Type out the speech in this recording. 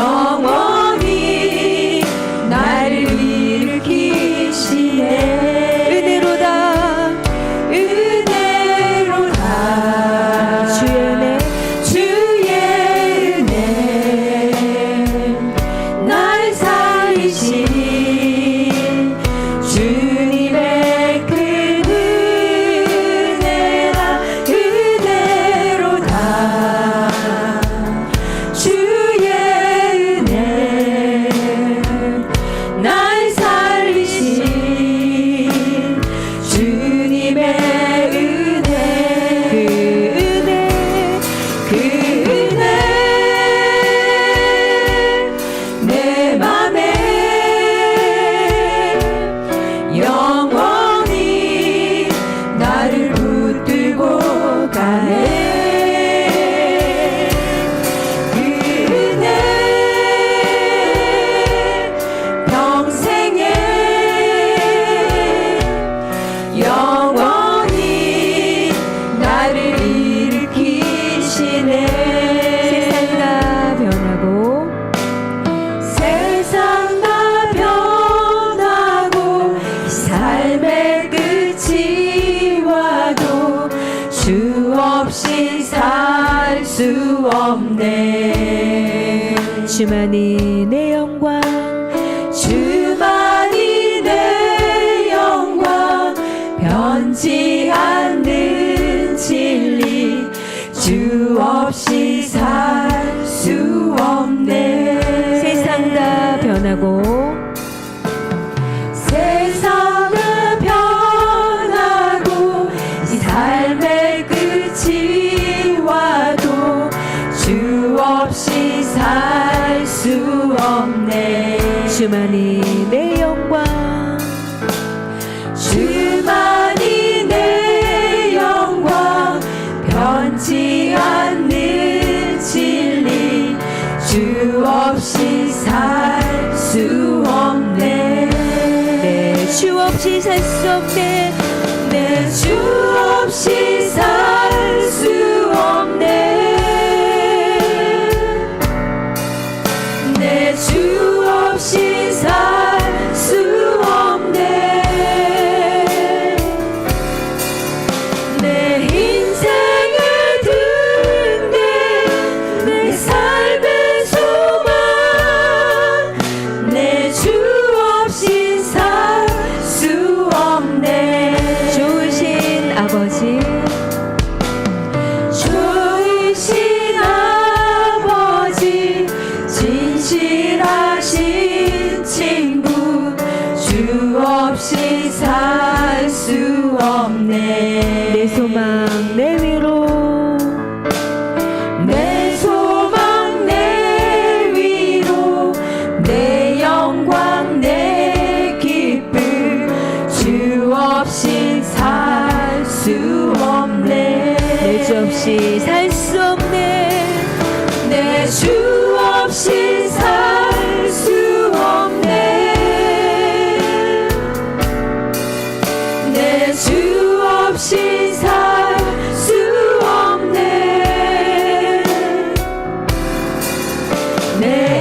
영. 島にね。okay. 없이 살 수 없네. 내 주 없이 살 수 없네. 내 주 없이 살 수 없네. 내